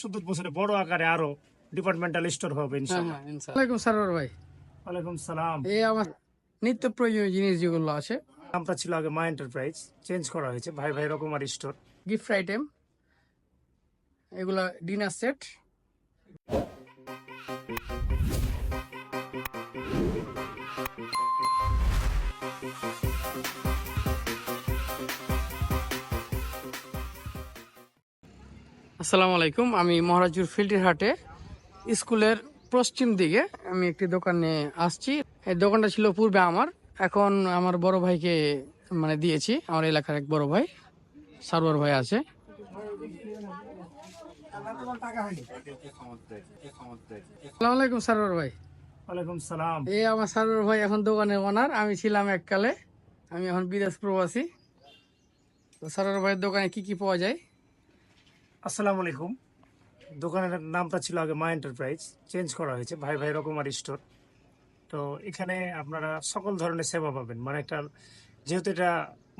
শুধু বছরে বড় আকারে আরও ডিপার্টমেন্টাল স্টোর হবে হ্যাঁ ইনশাআল্লাহ। হ্যাঁ ইনশাআল্লাহ। ওয়ালাইকুম সারোয়ার ভাই। ওয়ালাইকুম সালাম। এই আমার নিত্য প্রয়োজনীয় জিনিস যেগুলো আছে। নামটা ছিল আগে মা এন্টারপ্রাইজ চেঞ্জ করা হয়েছে ভাই ভাই রকমারি স্টোর গিফট আইটেম এগুলা ডিনার সেট আসসালামু আলাইকুম। আমি মহারাজুর ফিল্টের হাটে স্কুলের পশ্চিম দিকে আমি একটি দোকানে আসছি। এই দোকানটা ছিল পূর্বে আমার। এখন আমার বড় ভাইকে মানে দিয়েছি আমার এলাকার এক বড় ভাই সারোয়ার ভাই আছে। আসসালামু আলাইকুম সারোয়ার ভাই। ওয়ালাইকুম সালাম। এই আমার সারোয়ার ভাই এখন দোকানের ওনার। আমি ছিলাম এককালে। আমি এখন বিদেশ প্রবাসী। তো সারোয়ার ভাইয়ের দোকানে কি কি পাওয়া যায়? আসসালামু আলাইকুম। দোকানের নামটা ছিল আগে মা এন্টারপ্রাইজ। চেঞ্জ করা হয়েছে, ভাই ভাই রকমারি স্টোর তো এখানে আপনারা সকল ধরনের সেবা পাবেন। মানে একটা, যেহেতু এটা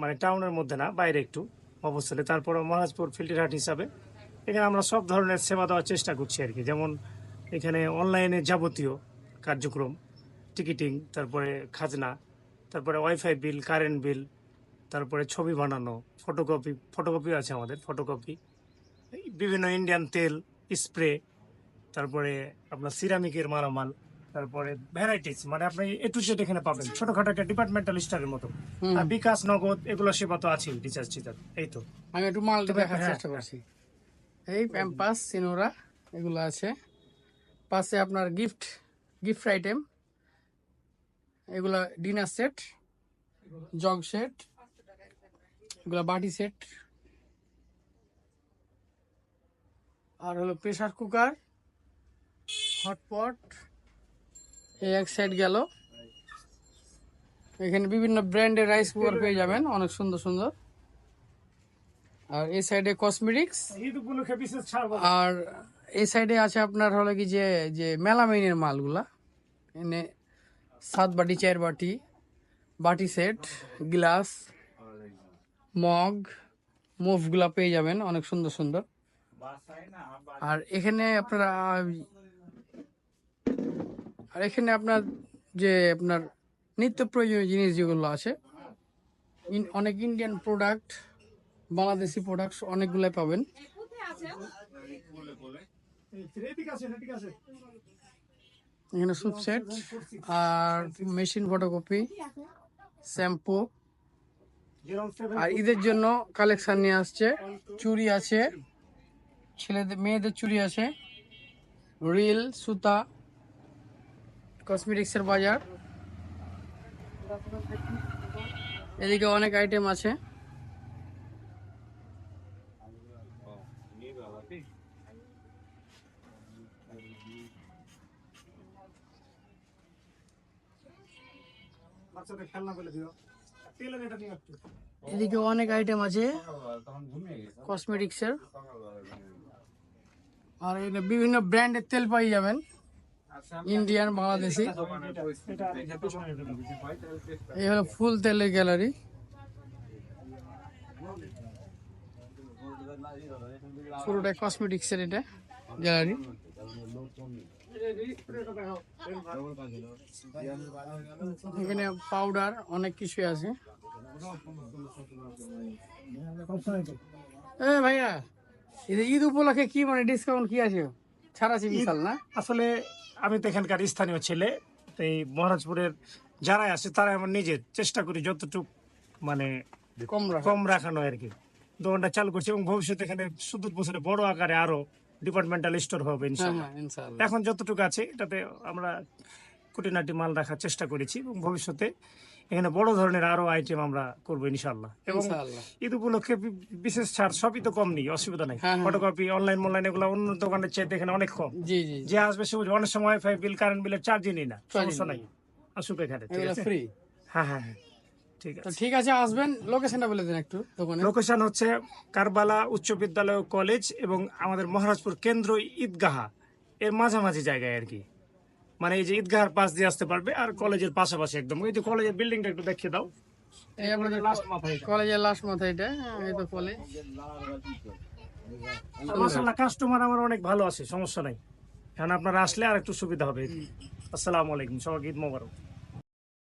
মানে টাউনের মধ্যে না, বাইরে একটু অবস্থলে তারপর মহারাজপুর ফিল্টারহাট হিসাবে এখানে আমরা সব ধরনের সেবা দেওয়ার চেষ্টা করছি আর কি। যেমন এখানে অনলাইনে যাবতীয় কার্যক্রম টিকিটিং তারপরে খাজনা, তারপরে ওয়াইফাই বিল কারেন্ট বিল তারপরে ছবি বানানো ফটোকপি ফটোকপিও আছে আমাদের ফটোকপি বিভিন্ন ইন্ডিয়ান তেল স্প্রে তারপরে আপনার সিরামিকের মালামাল তারপরে ভ্যারাইটিস মানে আপনি এ টু জেড এখানে পাবেন। ছোটখাটো একটা ডিপার্টমেন্টাল স্টোরের মতো। আর বিকাশ নগদ এগুলো সেবা তো আছেই রিচার্জ টিচার্জ এই তো। আমি একটু মাল দেখার হ্যাঁ, চেষ্টা করছি। এই প্যাম্পাস সিনোরা এগুলো আছে। পাশে আপনার গিফট গিফট আইটেম এগুলা ডিনার সেট জগ সেট এগুলা বাটি সেট আর হলো প্রেশার কুকার হটপট এই এক সাইড গেল। এখানে বিভিন্ন ব্র্যান্ডের রাইস কুকার পেয়ে যাবেন, অনেক সুন্দর সুন্দর। আর এই সাইডে কসমেটিক্স। আর এই সাইডে আছে আপনার হলো কি যে যে মেলামাইনের মালগুলা। এনে সাত বাটি, চার বাটি বাটি সেট গ্লাস মগ মুভগুলা পেয়ে যাবেন, অনেক সুন্দর সুন্দর। আর এখানে আপনারা, আর এখানে আপনার যে আপনার নিত্য প্রয়োজনীয় জিনিস যেগুলো আছে অনেক ইন্ডিয়ান প্রোডাক্ট বাংলাদেশি প্রোডাক্ট অনেকগুলাই পাবেন। এখানে স্যুপ সেট আর মেশিন ফটোকপি শ্যাম্পু আর ঈদের জন্য কালেকশন নিয়ে আসছে চুরি আছে। ছেলেদের মেয়েদের চুড়ি আছে। রিল সুতা কসমেটিক্সের বাজার। এদিকে অনেক আইটেম আছে। এদিকে অনেক আইটেম আছে। কসমেটিক্সের। আর এখানে বিভিন্ন ব্র্যান্ডের তেল পাই যাবেন। ইন্ডিয়ান বাংলাদেশি। এই হলো ফুল তেলের গ্যালারি। পুরোটা কসমেটিক্সের এটা গ্যালারি। এখানে পাউডার অনেক কিছুই আছে। এ ভাইয়া ঈদ- উপলক্ষে কি মানে ডিসকাউন্ট কি আছে? ছাড় আছে বিশাল না? আসলে আমি তো এখানকার স্থানীয় ছেলে তো এই মহারাজপুরের যারাই আছে তারা আমার নিজের চেষ্টা করি যতটুকু মানে কম কম রাখানো আর কি। দোকানটা চালু করছি এবং ভবিষ্যতে এখানে সুদূর বছরে বড় আকারে আরও ডিপার্টমেন্টাল স্টোর হবে হ্যাঁ হ্যাঁ ইনশাআল্লাহ। এখন যতটুকু আছে এটাতে আমরা কুটিনাটি মাল রাখার চেষ্টা করেছি এবং ভবিষ্যতে এখানে বড় ধরনের আরও আইটেম আমরা করব ইনশাল্লাহ এবং ঈদ উপলক্ষে বিশেষ ছাড় সবই তো কম নেই অসুবিধা নেই। ফটোকপি অনলাইন অনলাইন এগুলো অন্য দোকানের চেয়ে এখানে অনেক কম। যে আসবে সে বুঝবে অনেক সময় ওয়াইফাই বিল কারেন্ট বিলের চার্জই নেই না সমস্যা নাই। আসুক এখানে ঠিক আছে? ফ্রি হ্যাঁ হ্যাঁ হ্যাঁ ঠিক আছে। ঠিক আছে আসবেন। লোকেশনটা বলে দেন একটু লোকেশন হচ্ছে কারবালা উচ্চ বিদ্যালয় কলেজ এবং আমাদের মহারাজপুর কেন্দ্র ঈদগাহা। এর মাঝামাঝি জায়গায় আর কি। মানে এই যে ঈদগাহার পাশ দিয়ে আসতে পারবে আর কলেজের পাশাপাশি একদম। ওই যে কলেজের বিল্ডিংটা একটু দেখিয়ে দাও। এই আপনাদের লাস্ট মাথায় এটা। কলেজের লাস্ট মাথা এটা এই তো কলেজ মাসাল্লাহ কাস্টমার আমার অনেক ভালো আছে সমস্যা নাই। এখন আপনারা আসলে আর একটু সুবিধা হবে। আসসালামু আলাইকুম সবাইকে ঈদ মোবারক।